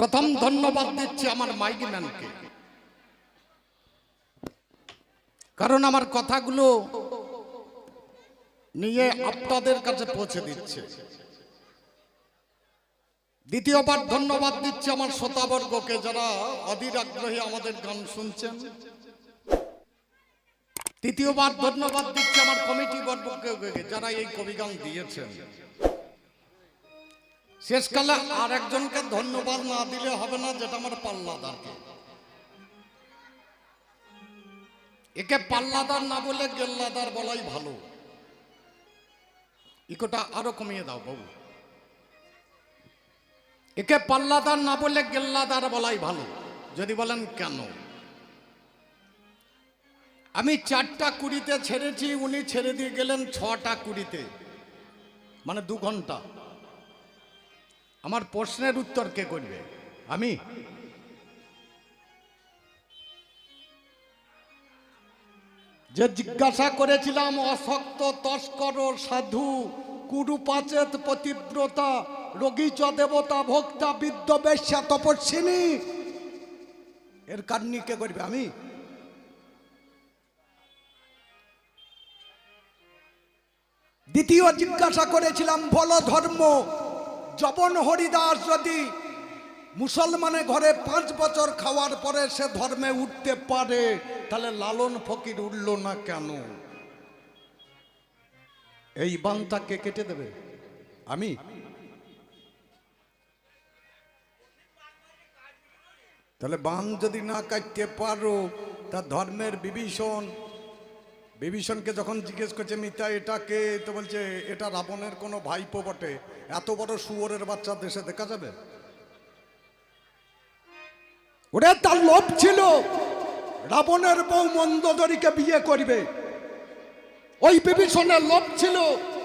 প্রথম ধন্যবাদ দিচ্ছি আমার মাইক ম্যানকে কারণ আমার কথাগুলো নিয়ে আপনাদের কাছে পৌঁছে দিচ্ছে। দ্বিতীয়বার ধন্যবাদ দিচ্ছি আমার শ্রোতাবর্গকে যারা অধীর আগ্রহী আমাদের গান শুনছেন। তৃতীয়বার ধন্যবাদ দিচ্ছি আমার কমিটি বর্গকে যারা এই কবিগান দিয়েছেন। শেষকালে আর একজনকে ধন্যবাদ না দিলে হবে না, যেটা আমার পাল্লাদারকে। একে পাল্লাদার না বলে গেল্লাদার বলাই ভালো। ইকোটা আরও কমিয়ে দাও, বাবু। একে পাল্লাদার না বলে গেল্লাদার বলাই ভালো, যদি বলেন কেন? আমি চারটা কুড়িতে ছেড়েছি, উনি ছেড়ে দিয়ে গেলেন ছটা কুড়িতে মানে দু ঘণ্টা। আমার প্রশ্নের উত্তর কে করবে? আমি? যে জিজ্ঞাসা করেছিলাম অশক্ত তস্কর, সাধু, কুরুপাচেত, পতিব্রতা রোগীচ দেবতা, ভোক্তা, বিদ্য, বেশ্যা, তপস্বিনী, এর কারণি কে করবে? আমি? দ্বিতীয় জিজ্ঞাসা করেছিলাম বল ধর্ম জবন হরিদাস যদি মুসলমানের ঘরে পাঁচ বছর খাওয়ার পরে সে ধর্মে উঠতে পারে, তাহলে লালন ফকির উঠল না কেন? এই বানটাকে কেটে দেবে। আমি? তাহলে বান যদি না কাটতে পারো, তা ধর্মের বিভীষণ বিভীষণকে যখন জিজ্ঞেস করছে, মিতা এটাকে তো বলছে, এটা রাবণের কোনো ভাইপো বটে। এত বড় শুয়োরের বাচ্চা দেশে দেখা যাবে? ওরে, তার লোভ ছিল। রাবণের বউ মন্দদরীকে বিয়ে করবে। ওই বিভীষণের লোভ ছিল।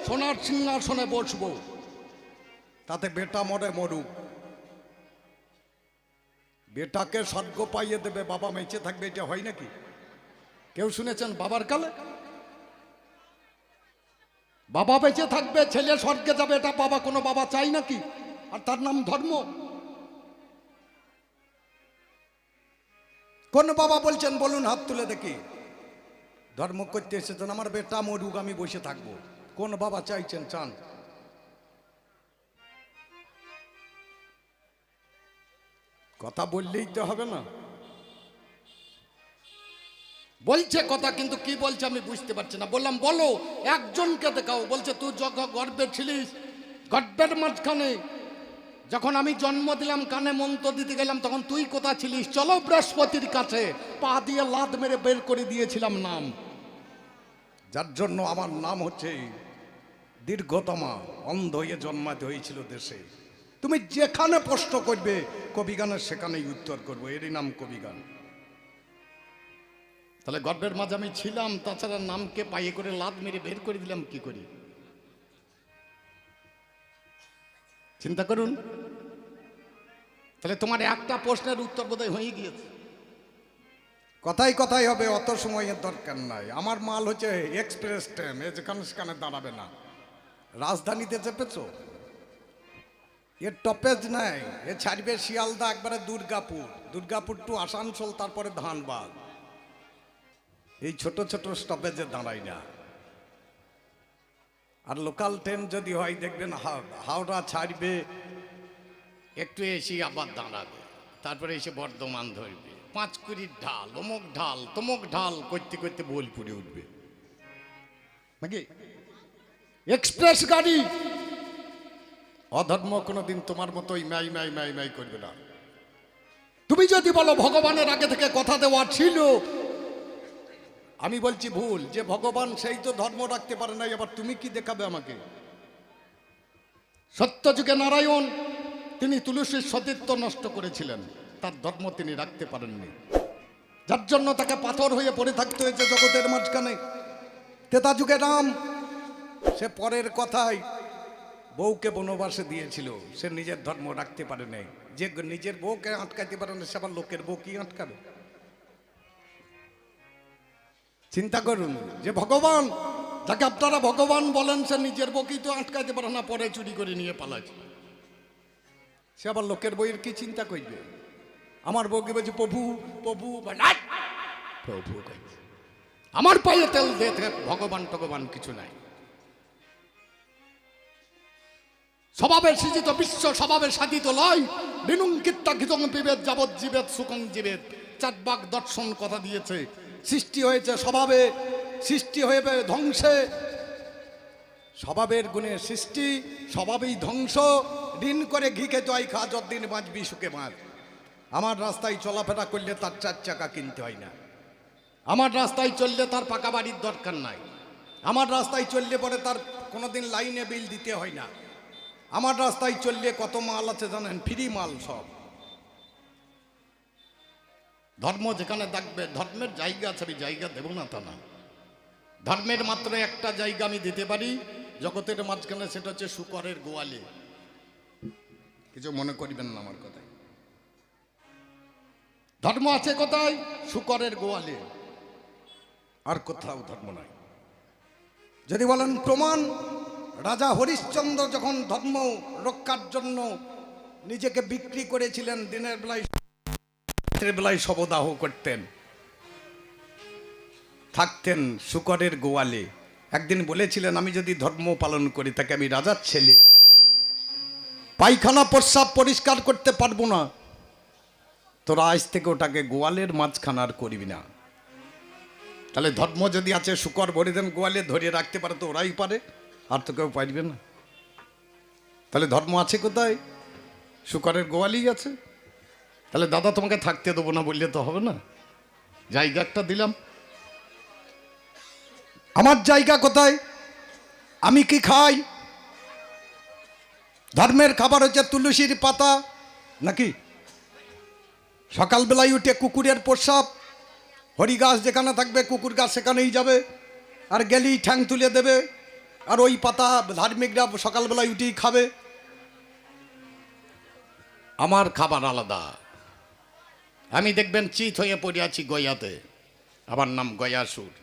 সোনার সিংহাসনে বসবো। তাতে বেটা মরে মরুক। বেটাকে স্বর্গ পাইয়ে দেবে, বাবা মেচে থাকবে, এটা হয় নাকি? কেউ শুনেছেন বাবার কালে? বাবা বেঁচে থাকবে, ছেলে স্বর্গে যাবে, এটা বাবা, কোনো বাবা চাই নাকি? আর তার নাম ধর্ম। কোন বাবা বলছেন, বলুন হাত তুলে দেখি। ধর্ম করতে এসেছেন, আমার বেটা মরুক, আমি বসে থাকব। কোন বাবা চাইছেন, চান। কথা বললেই তো হবে না। বলছে কথা কিন্তু কি বলছে আমি বুঝতে পারছি না। বললাম, বলো, একজনকে দেখাও। বলছে, তুই যখন গর্বে ছিলিস, গর্বের মাঝখানে যখন আমি জন্ম দিলাম, কানে মন্ত্র দিতে গেলাম, তখন তুই কোথা ছিলিস? চলো বৃহস্পতির কাছে, পা দিয়ে লাদ মেরে বের করে দিয়েছিলাম নাম। যার জন্য আমার নাম হচ্ছে দীর্ঘতমা, অন্ধ হয়ে জন্মাতে হয়েছিল দেশে। তুমি যেখানে প্রশ্ন করবে কবিগানের সেখানেই উত্তর করব। এরই নাম কবিগান তাহলে গর্বের মাঝে আমি ছিলাম, তাছাড়া নামকে পাইয়ে করে লাদ মেরে বের করে দিলাম, কি করি? চিন্তা করুন। তাহলে তোমার একটা প্রশ্নের উত্তর বোধহয় হয়ে গিয়েছে। কথাই কথাই হবে, অত সময়ের দরকার নাই। আমার মাল হচ্ছে এক্সপ্রেস ট্রেন এ যেখানে সেখানে দাঁড়াবে না। রাজধানীতে চেপেছ? এর টপেজ নাই, এ ছাড়বে শিয়ালদা, একবারে দুর্গাপুর। দুর্গাপুর টু আসানসোল, তারপরে ধানবাদ। এই ছোট ছোট স্টপেজে দাঁড়াই না। আর লোকাল ট্রেন যদি হয়, দেখবেন হাওড়া ছাড়বে, একটু এসে আবার দাঁড়াবে। তারপরে এসে বর্ধমান ধরবে। পাঁচ কুড়ির ঢাল অমুক ঢাল তমুক ঢাল করতে করতে বোলপুরে উঠবে। নাকি? এক্সপ্রেস গাড়ি! অধর্ম কোনোদিন তোমার মতোই ম্যাই ম্যাই ম্যাই ম্যাই করবে না। তুমি যদি বলো, ভগবানের আগে থেকে কথা দেওয়া ছিল আমি বলছি ভুল, যে ভগবান সেই তো ধর্ম রাখতে পারে নাই, আবার তুমি কি দেখাবে আমাকে? সত্যযুগে নারায়ণ, তিনি তুলসীর সতীত্ব নষ্ট করেছিলেন, তার ধর্ম তিনি রাখতে পারেননি। যার জন্য তাকে পাথর হয়ে পড়ে থাকতে হয়েছে জগতের মাঝখানে। তেতা যুগে রাম, সে পরের কথায় বউকে বনবাসে দিয়েছিল, সে নিজের ধর্ম রাখতে পারে নাই। যে নিজের বউকে আটকাইতে পারে না, সে আবার লোকের বউ কি আটকাবে। চিন্তা করুন যে ভগবান, যাকে আপনারা ভগবান বলেন, সে নিজের বকেই তো আটকাইতে পারে না, পরে চুরি করে নিয়ে পালাচ্ছে সে আবার লোকের বইয়ের কি চিন্তা করবে? আমার বউকে বলছে, প্রভু প্রভু প্রভু। আমার পায়ে তেল দিয়ে ভগবান টগবান কিছু নাই। স্বভাবের সৃজিত বিশ্ব, স্বভাবের সাধিত লয় বিনুং কিত্তা খিতং বিবেদ যাবৎ জীবেদ সুকং জীবেদ চাটবাক দর্শন কথা দিয়েছে সৃষ্টি হয়েছে স্বভাবে, সৃষ্টি হয়ে ধ্বংসে। স্বভাবের গুণে সৃষ্টি, স্বভাবেই ধ্বংস। ঋণ করে ঘিকে জয় খা যতদিন বাঁচবি সুখে বাঁচ আমার রাস্তায় চলাফেরা করলে তার চার চাকা কিনতে হয় না। আমার রাস্তায় চললে তার পাকা বাড়ির দরকার নাই। আমার রাস্তায় চললে পরে তার কোনোদিন লাইনে বিল দিতে হয় না। আমার রাস্তায় চললে কত মাল আছে জানেন? ফ্রি মাল সব। ধর্ম যেখানে থাকবে, ধর্মের জায়গা আছে, আমি জায়গা দেব না তা না। ধর্মের মাত্র একটা জায়গা আমি দিতে পারি, জগতের মাঝখানে সেটা হচ্ছে শুকরের গোয়ালে। কিছু মনে করিবেন না আমার কথায়। ধর্ম আছে কোথায়? শুকরের গোয়ালে। আর কোথাও ধর্ম নাই। যদি বলেন প্রমাণ, রাজা হরিশ্চন্দ্র যখন ধর্ম রক্ষার জন্য নিজেকে বিক্রি করেছিলেন দিনের বেলায় রাত্রের বেলায় শবদাহ করতেন। থাকতেন শুকরের গোয়ালে। একদিন বলেছিলেন, আমি যদি ধর্ম পালন করি, তাকে আমি রাজার ছেলে। পায়খানা প্রস্রাব পরিষ্কার করতে পারব না। তোরা আজ থেকে ওটাকে গোয়ালের মাঝখান আর করবি না। তাহলে ধর্ম যদি আছে, শুকর ভরে দেন গোয়ালে, ধরে রাখতে পারে তো ওরাই পারে। আর তো কেউ পারবে না। তাহলে ধর্ম আছে কোথায়? শুকরের গোয়ালেই আছে। তাহলে দাদা তোমাকে থাকতে দেবো না বললে তো হবে না। জায়গা একটা দিলাম। আমার জায়গা কোথায়? আমি কি খাই? ধর্মের খাবার হচ্ছে তুলসীর পাতা নাকি? সকালবেলায় উঠে কুকুরের প্রস্রাব হরি গাছ যেখানে থাকবে কুকুর গাছ সেখানেই যাবে আর গেলেই ঠ্যাং তুলে দেবে আর ওই পাতা ধার্মিকরা সকালবেলায় উঠেই খাবে। আমার খাবার আলাদা। আমি দেখবেন চিত হয়ে পড়ে আছি গয়াতে। আমার নাম গয়াসুর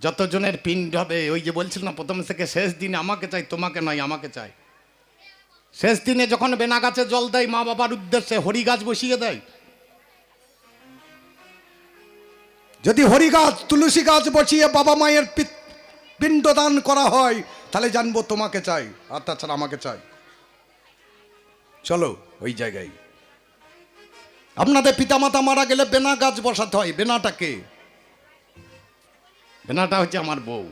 যতজনের পিণ্ড হবে, ওই যে বলছিল না, প্রথম থেকে শেষ দিনে আমাকে চাই, তোমাকে নয়, আমাকে চাই। শেষ দিনে যখন বেনা গাছে জল দেয়, মা বাবার উদ্দেশ্যে হরি গাছ বসিয়ে দেয়। যদি হরি গাছ তুলসী গাছ বসিয়ে বাবা মায়ের পিণ্ডদান করা হয়, তাহলে জানব তোমাকে চাই, আর তাছাড়া আমাকে চাই। চলো, ওই জায়গায়। আপনাদের পিতামাতা মারা গেলে বেনা গাছ বসাতে হয়, বেনাটাকে। বেনাটা হচ্ছে আমার বউ।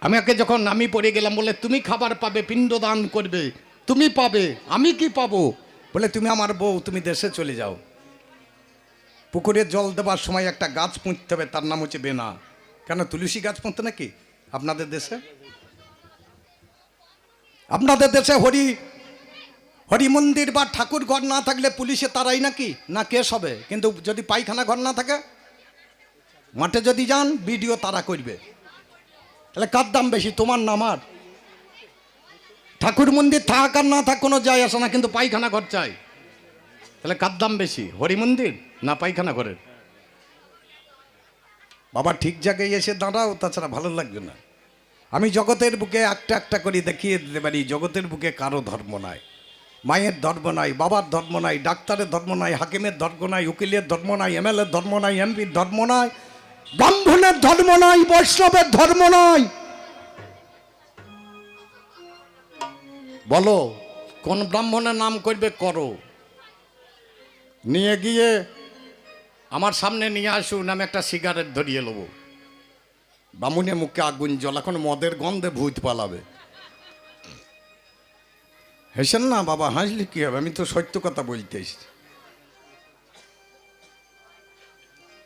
আমি ওকে যখন আমি পড়ে গেলাম, বলে, তুমি খাবার পাবে, পিণ্ডদান করবে। তুমি পাবে, আমি কি পাবো? বলে, তুমি আমার বউ, তুমি দেশে চলে যাও। পুকুরে জল দেবার সময় একটা গাছ পুঁততে হবে, তার নাম হচ্ছে বেনা। কেন, তুলসী গাছ পুঁততে নাকি? আপনাদের দেশে? আপনাদের দেশে হরি হরি মন্দির বা ঠাকুর ঘর না থাকলে পুলিশে তারাই নাকি? না কেস হবে। কিন্তু যদি পায়খানা ঘর না থাকে? মাঠে যদি যান ভিডিও তারা করবে। তাহলে কার দাম বেশি, তোমার না আমার? ঠাকুর মন্দির থাক আর না থাক কোনো যায় আসে না, কিন্তু পায়খানা ঘর চাই। তাহলে কার দাম বেশি, হরি মন্দির না পায়খানা ঘরের? বাবা ঠিক জায়গায় এসে দাঁড়াও, তাছাড়া ভালো লাগবে না। আমি জগতের বুকে একটা একটা করে দেখিয়ে দিতে পারি, জগতের বুকে কারও ধর্ম নাই। মায়ের ধর্ম নাই, বাবার ধর্ম নাই, ডাক্তারের ধর্ম নাই, হাকিমের ধর্ম নাই, উকিলের ধর্ম নাই, এমএলএর ধর্ম নাই, এমপির ধর্ম নাই, ব্রাহ্মণের ধর্ম নাই, বৈষ্ণবের ধর্ম নাই। বলো, কোন ব্রাহ্মণের নাম করবে করো? নিয়ে গিয়ে আমার সামনে নিয়ে আসুন, আমি একটা সিগারেট ধরিয়ে নেব। বামুনের মুখে আগুন জল এখন মদের গন্ধে ভূত পালাবে। হেসেন না, বাবা, হাসলে কি হবে? আমি তো সত্য কথা বলতে এসেছি।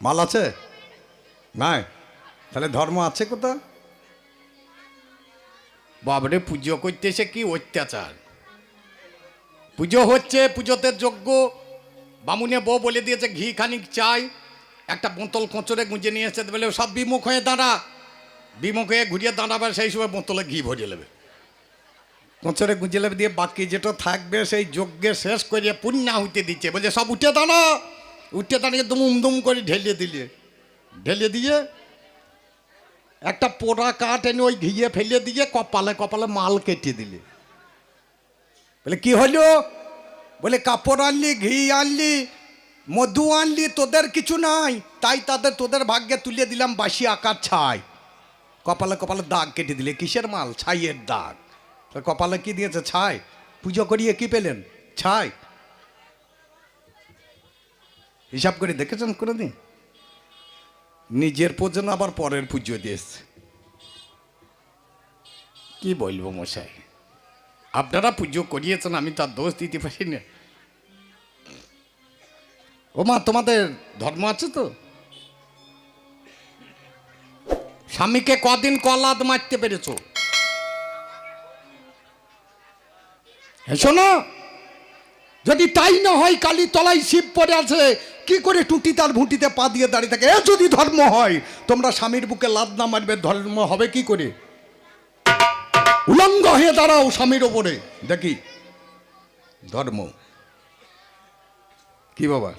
মাল আছে? নাই? তাহলে ধর্ম আছে কোথা বাবরে, পুজো করতে এসে কি অত্যাচার? পুজো হচ্ছে, পুজোতে যোগ্য। বামুনে বউ বলে দিয়েছে, ঘি খানিক চাই। একটা বোতল কোঁচড়ে গুঁজে নিয়ে এসে বলে, সব বিমুখ হয়ে দাঁড়া। বিমুখ হয়ে ঘুরিয়ে দাঁড়াবে, সেই সময় বোতলে ঘি ভরিয়ে নেবে। কোঁচড়ে গুঁজে নেবে দিয়ে বাকি যেটা থাকবে, সেই যজ্ঞে শেষ করিয়ে পুণ্যাহুতি দিচ্ছে। বলছে, সব উঠে দাঁড়া উঠে দাঁড়িয়ে দুম দুম করে ঢেলে দিলে। ঢেলে দিয়ে একটা পোড়া কাঠ এনে ওই ঘিয়ে ফেলে দিয়ে কপালে কপালে মাল কেটে দিলে। বলে, কি হলো? বলে, কাপড় আনলি, ঘি আনলি, মধু আনলি, তোদের কিছু নাই। তাই তাদের, তোদের ভাগ্যে তুলে দিলাম বাসি আকার ছাই। কপালে কপালে দাগ কেটে দিলে। কিসের মাল? ছাইয়ের দাগ। কপালে কি দিয়েছে? ছাই। পুজো করিয়ে কি পেলেন? ছাই। হিসাব করে দেখেছেন কোনোদিন? নিজের পুজো আবার পরের পুজো দিয়েছে কি বলব মশাই? আপনারা পুজো করিয়েছেন, আমি তার দোষ দিতে পারি না। ও মা, তোমাদের ধর্ম আছে তো? স্বামীকে কদিন কলাদ মারতে পেরেছ? শোনো, যদি তাই না হয় কালী তলায় শিব পরে আছে, কি করে টুটি তার ভুটিতে পা দিয়ে দাঁড়িয়ে থাকে? এ যদি ধর্ম হয়, তোমরা স্বামীর বুকে লাদ না মারবে, ধর্ম হবে কি করে? উলঙ্গ হয়ে দাঁড়াও স্বামীর ওপরে। দেখি, ধর্ম। কি বাবা?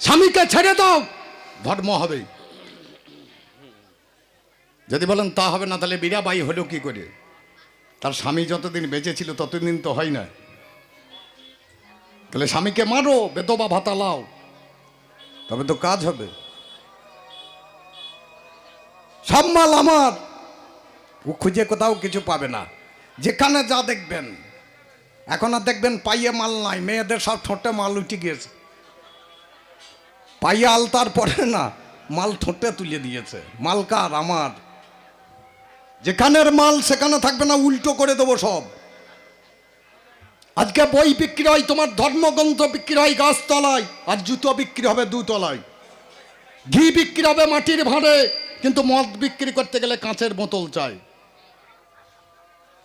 স্বামীকে ছেড়ে দাও, ধর্ম হবে। যদি বলেন তা হবে না, তাহলে বীরাবাই হলো কি করে? তার স্বামী যতদিন বেঁচে ছিল, ততদিন তো হয় না। তাহলে স্বামীকে মারো, বেদবা ভাতা লাও। তবে তো কাজ হবে। সব মাল আমার। ও খুঁজে কোথাও কিছু পাবে না। যেখানে যা দেখবেন। এখন আর দেখবেন পাইয়ে মাল নাই। মেয়েদের সব ঠোঁটে মাল উঠে গিয়েছে। পাইয়ে আলতার পরে না, মাল ঠোঁটে তুলে দিয়েছে। মাল কার? আমার। যেখানের মাল সেখানে থাকবে না, উল্টো করে দেবো সব। আজকে বই বিক্রি হয়, তোমার ধর্মগ্রন্থ বিক্রি হয় গাছতলায়, আর জুতো বিক্রি হবে দুতলায়। ঘি বিক্রি হবে মাটির ভাঁড়ে, কিন্তু মদ বিক্রি করতে গেলে কাঁচের বোতল চাই।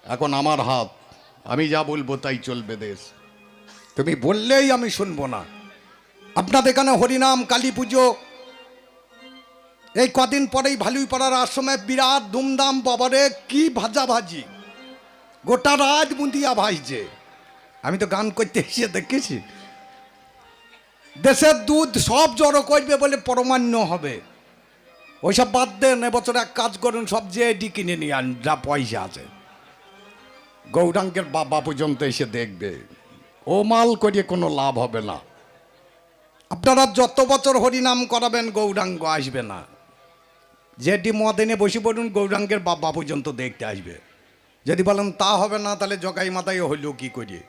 এখন আমার হাত, আমি যা বলব তাই চলবে দেশ। তুমি বললেই আমি শুনব না। আপনাদের এখানে হরিনাম, কালী পুজো এই কদিন পরেই ভালুই পাড়ার আশ্রমে বিরাট ধুমধাম বাবারে কি ভাজা ভাজি গোটা রাত বুঁদিয়া ভাইছে আমি তো গান করতে এসে দেখেছি। দেশের দুধ সব জড়ো করবে বলে পরমান্য হবে। ওইসব বাদ দেন, এবছর এক কাজ করুন, সব যে এডি কিনে নিয়ে আন, যা পয়সা আছে। গৌরাঙ্গের বাবা পর্যন্ত এসে দেখবে। ও মাল করিয়ে কোনো লাভ হবে না। আপনারা যত বছর হরিনাম করাবেন, গৌরাঙ্গ আসবে না। যেটি মদ এনে বসে পড়ুন, গৌরাঙ্গের বাবা পর্যন্ত দেখতে আসবে। যদি বলেন তা হবে না, তাহলে জগাই মাথায় হইল কি করি?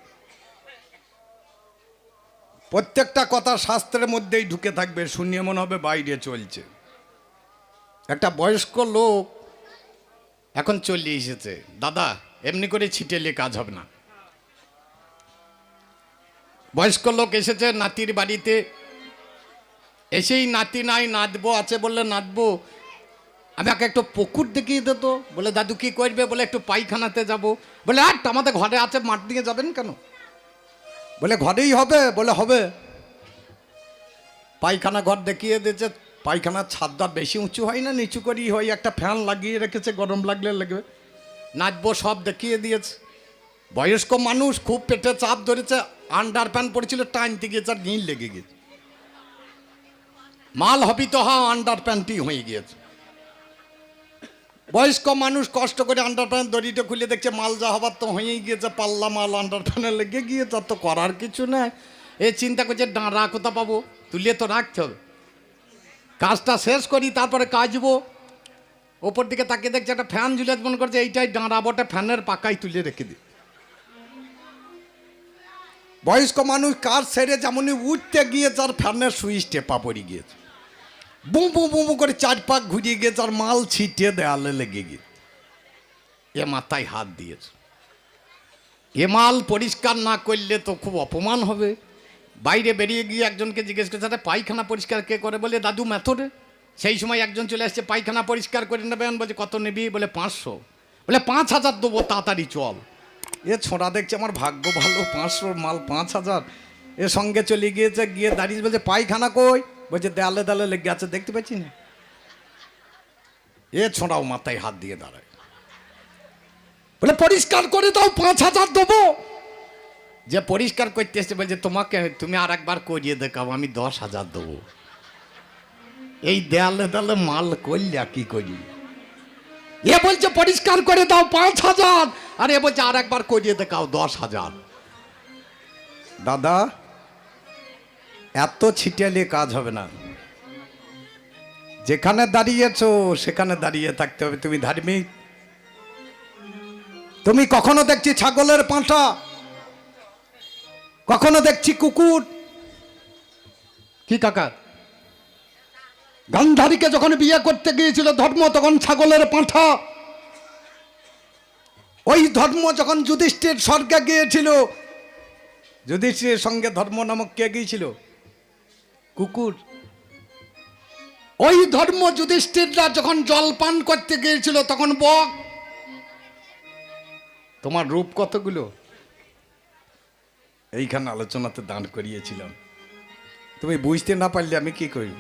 প্রত্যেকটা কথা শাস্ত্রের মধ্যেই ঢুকে থাকবে, শুনিয়ে মনে হবে বাইরে চলছে। একটা বয়স্ক লোক এখন চলে এসেছে। দাদা, এমনি করে ছিটেলে কাজ হবে না। বয়স্ক লোক এসেছে নাতির বাড়িতে। এসেই নাতি নাই নাচবো আছে বললে নাচবো আমাকে একটু পুকুর দেখিয়ে দিত বলে, দাদু, কি করবে? বলে, একটু পায়খানাতে যাব। বলে আর আমাদের ঘরে আছে, মাঠ দিয়ে যাবেন কেন? বলে, ঘরেই হবে। বলে, হবে। পায়খানা ঘর দেখিয়ে দিয়েছে। পায়খানার ছাদটা বেশি উঁচু হয় না, নিচু করেই হয়। একটা ফ্যান লাগিয়ে রেখেছে, গরম লাগলে লাগবে নাচবো সব দেখিয়ে দিয়েছে। বয়স্ক মানুষ খুব পেটে চাপ ধরেছে, আন্ডার প্যান্ট পড়েছিল টানতে গিয়েছে আর নীল লেগে গেছে মাল হবি তো হা, আন্ডার প্যান্টই হয়ে গিয়েছে। বয়স্ক মানুষ কষ্ট করে আন্ডার প্যান্ট দড়িটা খুলে দেখছে, মাল যা হবার তো হয়েই গিয়েছে, পাল্লা মাল আন্ডার প্যান্টে লেগে গিয়ে তার তো করার কিছু নেই। এ চিন্তা করছে ডাঁড়া কোথা পাবো তুলিয়ে তো রাখতে হবে। কাজটা শেষ করি, তারপরে কাজবো। ওপর দিকে তাকিয়ে দেখছে, একটা ফ্যান ঝুলে মনে করছে, এইটাই ডাঁড়া বটে, ফ্যানের পাকাই তুলে রেখে দিই। বয়স্ক মানুষ কাজ সেরে যেমনই উঠতে গিয়ে তার ফ্যানের সুইচ টেপা পড়ে গিয়েছে। বুম বুম বুম করে চার পাক ঘুরিয়ে গিয়ে আর মাল ছিটিয়ে দেয়ালে লেগে গিয়ে। এ মাথায় হাত দিয়েছে। এ মাল পরিষ্কার না করলে তো খুব অপমান হবে। বাইরে বেরিয়ে গিয়ে একজনকে জিজ্ঞেস করছে, "আরে পায়খানা পরিষ্কার কে করে? বলে, দাদু মেথরে। সেই সময় একজন চলে আসছে, পায়খানা পরিষ্কার করে নেবেন বলছে, কত নিবি? বলে, পাঁচশো। বলে, পাঁচ হাজার দেবো, তাড়াতাড়ি চল। এ ছোঁড়া দেখছে আমার ভাগ্য ভালো পাঁচশো মাল পাঁচ হাজার। এ সঙ্গে চলে গিয়েছে, গিয়ে দাঁড়িয়ে বলছে, পায়খানা কই? বলছে, দেয়ালে দেয়ালে লেগে আছে, দেখতে পাচ্ছি না। এ ছোঁড়াও মাথায় হাত দিয়ে দাঁড়ায়। বলে, পরিষ্কার করে দাও, পাঁচ হাজার দেবো। যে পরিষ্কার করতে এসছে, বলছে, তোমাকে তুমি আর একবার করিয়ে দেখাও, আমি দশ হাজার দেবো। এই দেয়ালে দেয়ালে মাল করলে কি করি? এ বলছে, পরিষ্কার করে দাও, পাঁচ হাজার। আর এ বলছে আর একবার করিয়ে দেখাও, দশ হাজার। দাদা এত ছিটিয়ালে কাজ হবে না। যেখানে দাঁড়িয়েছো সেখানে দাঁড়িয়ে থাকতে হবে। তুমি ধার্মিক। তুমি কখনো দেখছি ছাগলের পাঁঠা? কখনো দেখছি কুকুর? কি কাকা? গান্ধারীকে যখন বিয়ে করতে গিয়েছিল ধর্ম তখন ছাগলের পাঁঠা। ওই ধর্ম যখন যুধিষ্ঠির স্বর্গে গিয়েছিল যুধিষ্ঠিরের সঙ্গে ধর্ম নামক কে গিয়েছিল? কুকুর। ওই ধর্ম যুধিষ্ঠিররা যখন জল পান করতে গিয়েছিল, তখন বক, তোমার রূপ কতগুলো? এইখানে আলোচনাতে দান করিয়েছিলাম। তুমি বুঝতে না পারলে আমি কি করি?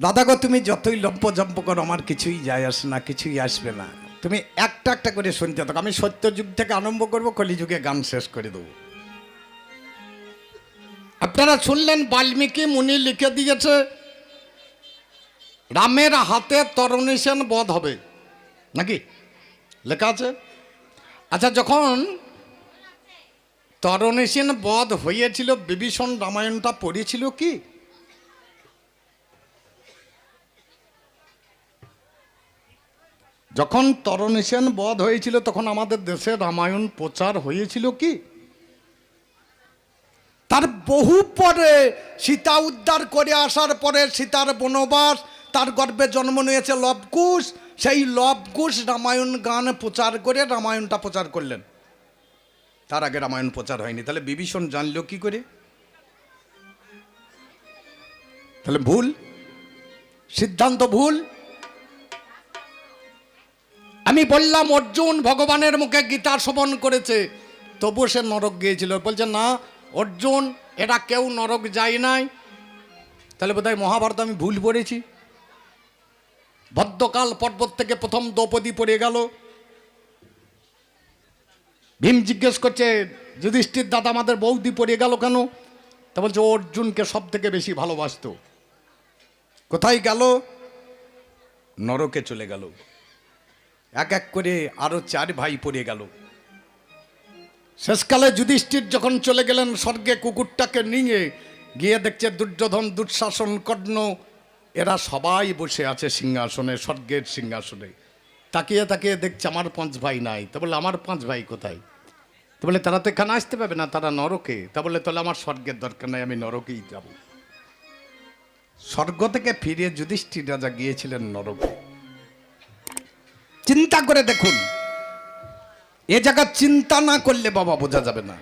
দাদা গো, তুমি যতই লম্প জম্প করো, আমার কিছুই যায় আসে না, কিছুই আসবে না। তুমি একটা একটা করে শুনতে থাকো। আমি সত্যযুগ থেকে আরম্ভ করব, কলিযুগে গান শেষ করে দেবো। আপনারা শুনলেন বাল্মীকি মুনি লিখে দিয়েছে, রামের হাতে তরণী সেন বধ হবে। নাকি? লেখা আছে? আচ্ছা যখন তরণী সেন বধ হয়েছিল, বিভীষণ রামায়ণটা পড়েছিল কি? যখন তরণী সেন বধ হয়েছিল, তখন আমাদের দেশে রামায়ণ প্রচার হয়েছিল কি? তার বহু পরে সীতা উদ্ধার করে আসার পরে সীতার বনবাস, তার গর্ভে জন্ম নিয়েছে লবকুশ। সেই লবকুশ রামায়ণ গান প্রচার করে রামায়ণটা প্রচার করলেন। তার আগে রামায়ণ প্রচার হয়নি। তাহলে বিভীষণ জানলো কি করে? তাহলে ভুল। সিদ্ধান্ত ভুল। আমি বললাম, অর্জুন ভগবানের মুখে গীতা শ্রবণ করেছে। তবু সে নরক গিয়েছিল। বলছে, না অর্জুন, এটা কেউ নরক যায় নাই। তাহলে বোধহয় মহাভারত আমি ভুল পড়েছি। ভদ্রকাল পর্বত থেকে প্রথম দ্রৌপদী পড়ে গেল। ভীম জিজ্ঞেস করছে, যুধিষ্ঠির দাদা আমাদের বৌদি পড়ে গেল কেন? তা বলছে অর্জুনকে সব থেকে বেশি ভালোবাসতো। কোথায় গেল? নরকে চলে গেল। এক এক করে আরও চার ভাই পড়ে গেল। শেষকালে যুধিষ্ঠির যখন চলে গেলেন স্বর্গে, কুকুরটাকে নিয়ে গিয়ে দেখছে দুর্যোধন, দুঃশাসন কর্ণ। এরা সবাই বসে আছে সিংহাসনে, স্বর্গের সিংহাসনে। তাকিয়ে তাকিয়ে দেখছে আমার পাঁচ ভাই নাই। তা বলে, আমার পাঁচ ভাই কোথায়? তো বলে, তারা তো এখানে আসতে পারবে না, তারা নরকে। তা বলে, তাহলে আমার স্বর্গের দরকার নাই, আমি নরকেই যাব। স্বর্গ থেকে ফিরে যুধিষ্ঠির রাজা গিয়েছিলেন নরকে। চিন্তা করে দেখুন এ জায়গা চিন্তা না করলে বাবা বোঝা যাবে না।